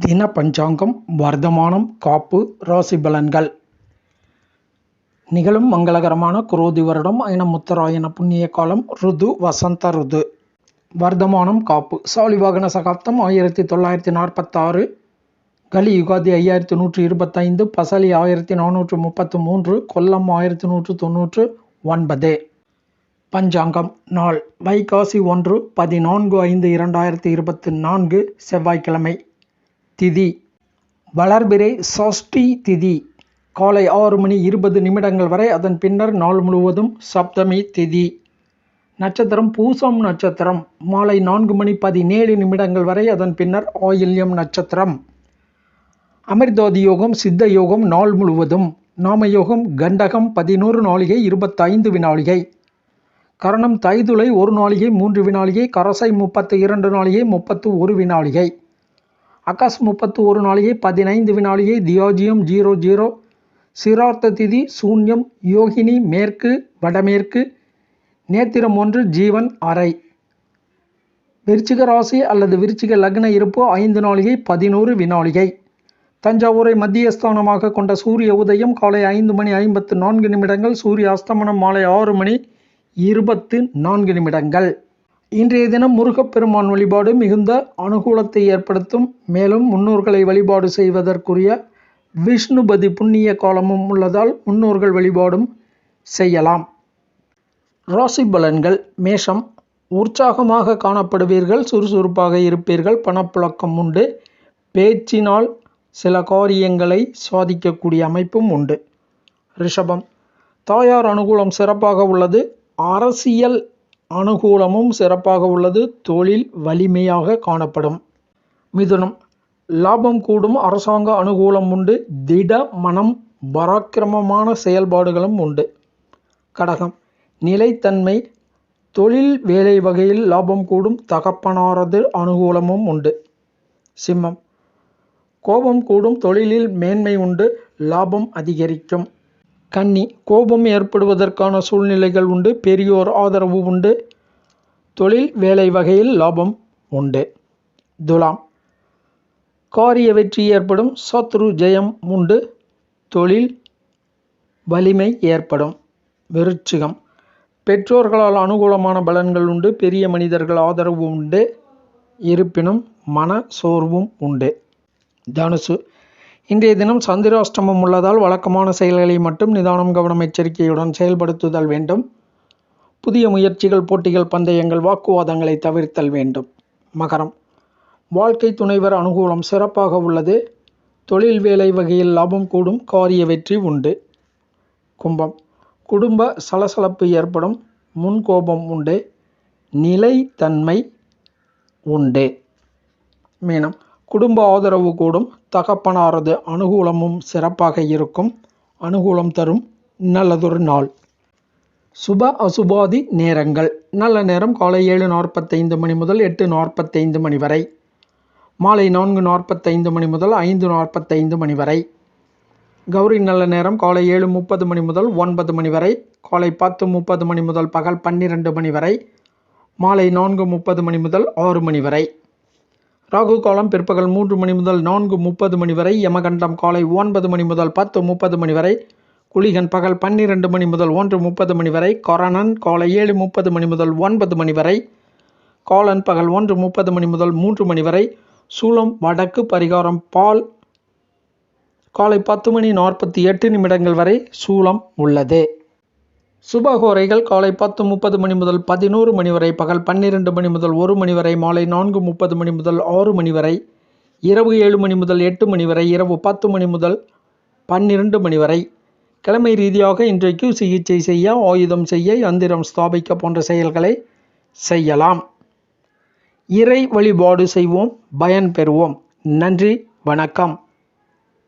தின பஞ்சாங்கம் வர்த்தமானம் காப்பு ராசி பலன்கள் நிகழும் மங்களகரமான குரோதி வருடம் ஐன முத்தராயன புண்ணிய காலம் ருது வசந்த ருது. வர்த்தமானம் காப்பு. சாலிவாகன சகாப்தம் ஆயிரத்தி தொள்ளாயிரத்தி நாற்பத்தாறு. கலி யுகாதி ஐயாயிரத்தி நூற்றி இருபத்தைந்து. பசலி ஆயிரத்தி நானூற்று முப்பத்து மூன்று கொல்லம் ஆயிரத்தி நூற்று தொன்னூற்று ஒன்பது. பஞ்சாங்கம் நாள். வைகாசி ஒன்று பதினான்கு ஐந்து இரண்டாயிரத்தி இருபத்தி நான்கு செவ்வாய்க்கிழமை. திதி. வளர்பிறை சஷ்டி திதி. காலை ஆறு மணி இருபது நிமிடங்கள் வரை அதன் பின்னர் நாள் முழுவதும் சப்தமி திதி. நட்சத்திரம் பூசம் நட்சத்திரம். மாலை நான்கு மணி பதினேழு நிமிடங்கள் வரை அதன் பின்னர் ஆயில்யம் நட்சத்திரம். அமிர்தாதி யோகம் சித்த யோகம் நாள் முழுவதும். நாமயோகம் கண்டகம் பதினோரு நாளிகை இருபத்தைந்து வினாளிகை. கரணம் தைதுளை ஒரு நாளிகை மூன்று வினாளிகை கரசை முப்பத்து இரண்டு நாளிகை முப்பத்து ஒரு வினாளிகை. அகஸ் முப்பத்து ஒரு நாளிகை பதினைந்து வினாளிகை தியோஜியம் ஜீரோ ஜீரோ. சிரார்த்த திதி சூன்யம் யோகினி மேற்கு வடமேற்கு. நேத்திரம் ஒன்று ஜீவன் அறை. விருச்சிக ராசி அல்லது விருச்சிக லக்ன இருப்பு ஐந்து நாளிகை பதினோரு வினாளிகை. தஞ்சாவூரை மத்தியஸ்தானமாக கொண்ட சூரிய உதயம் காலை ஐந்து மணி ஐம்பத்து நான்கு நிமிடங்கள். சூரிய அஸ்தமனம் மாலை ஆறு மணி இருபத்து நான்கு நிமிடங்கள். இன்றைய தினம் முருகப்பெருமான் வழிபாடு மிகுந்த அனுகூலத்தை ஏற்படுத்தும். மேலும் முன்னோர்களை வழிபாடு செய்வதற்குரிய விஷ்ணுபதி புண்ணிய காலமும் உள்ளதால் முன்னோர்கள் வழிபாடும் செய்யலாம். ராசி பலன்கள். மேஷம். உற்சாகமாக காணப்படுவீர்கள். சுறுசுறுப்பாக இருப்பீர்கள். பணப்புழக்கம் உண்டு. பேச்சினால் சில காரியங்களை சாதிக்கக்கூடிய அமைப்பும் உண்டு. ரிஷபம். தாயார் அனுகூலம் சிறப்பாக உள்ளது. அரசியல் அனுகூலமும் சிறப்பாக உள்ளது. தொழில் வலிமையாக காணப்படும். மிதுனம். லாபம் கூடும். அரசாங்க அனுகூலம் உண்டு. திட மனம் பராக்கிரமமான செயல்பாடுகளும் உண்டு. கடகம். நிலைத்தன்மை. தொழில் வேலை வகையில் லாபம் கூடும். தகப்பனாரது அனுகூலமும் உண்டு. சிம்மம். கோபம் கூடும். தொழிலில் மேன்மை உண்டு. லாபம் அதிகரிக்கும். கன்னி கோபம் ஏற்படுவதற்கான சூழ்நிலைகள் உண்டு. பெரியோர் ஆதரவு உண்டு. தொழில் வேலை வகையில் லாபம் உண்டு. துலாம். காரிய வெற்றி ஏற்படும். சத்ரு ஜெயம் உண்டு. தொழில் வலிமை ஏற்படும். விருச்சிகம். பெற்றோர்களால் அனுகூலமான பலன்கள் உண்டு. பெரிய மனிதர்கள் ஆதரவு உண்டு. இருப்பினும் மன சோர்வும் உண்டு. தனுசு. இன்றைய தினம் சந்திராஷ்டமம் உள்ளதால் வழக்கமான செயல்களை மட்டும் நிதானம் கவனம் எச்சரிக்கையுடன் செயல்படுத்துதல் வேண்டும். புதிய முயற்சிகள் போட்டிகள் பந்தயங்கள் வாக்குவாதங்களை தவிர்த்தல் வேண்டும். மகரம். வாழ்க்கை துணைவர் அனுகூலம் சிறப்பாக உள்ளது. தொழில் வேலை வகையில் லாபம் கூடும் காரிய வெற்றி உண்டு. கும்பம். குடும்ப சலசலப்பு ஏற்படும் முன்கோபம் உண்டு நிலைத்தன்மை உண்டு. மீனம். குடும்ப ஆதரவு கூடும். தகப்பனாரது அனுகூலமும் சிறப்பாக இருக்கும். அனுகூலம் தரும் நல்லதொரு நாள். சுப அசுபாதி நேரங்கள். நல்ல நேரம் காலை ஏழு நாற்பத்தைந்து மணி முதல் எட்டு நாற்பத்தைந்து மணி வரை. மாலை நான்கு நாற்பத்தைந்து மணி முதல் ஐந்து நாற்பத்தைந்து மணி வரை. கௌரி நல்ல நேரம் காலை ஏழு முப்பது மணி முதல் ஒன்பது மணி வரை. காலை பத்து முப்பது மணி முதல் பகல் பன்னிரெண்டு மணி வரை. மாலை நான்கு முப்பது மணி முதல் ஆறு மணி வரை. ராகு காலம் பிற்பகல் மூன்று மணி முதல் நான்கு முப்பது மணி வரை யமகண்டம் காலை ஒன்பது மணி முதல் பத்து முப்பது மணி வரை குளிகன் பகல் பன்னிரெண்டு மணி முதல் ஒன்று முப்பது மணி வரை கொரணன் காலை ஏழு முப்பது மணி முதல் ஒன்பது மணி வரை காலன் பகல் ஒன்று முப்பது மணி முதல் மூன்று மணி வரை சூளம் வடக்கு பரிகாரம் பால் காலை பத்து மணி நாற்பத்தி எட்டு நிமிடங்கள் வரை சூளம் உள்ளது. சுபகோரைகள் காலை பத்து முப்பது மணி முதல் பதினோரு மணி வரை பகல் பன்னிரெண்டு மணி முதல் ஒரு மணி வரை மாலை நான்கு முப்பது மணி முதல் ஆறு மணி வரை இரவு ஏழு மணி முதல் எட்டு மணி வரை இரவு பத்து மணி முதல் பன்னிரண்டு மணி வரை. கிழமை ரீதியாக இன்றைக்கு சிகிச்சை செய்ய ஆயுதம் செய்ய யந்திரம் ஸ்தாபிக்க போன்ற செயல்களை செய்யலாம். இறை வழிபாடு செய்வோம். பயன் பெறுவோம். நன்றி. வணக்கம்.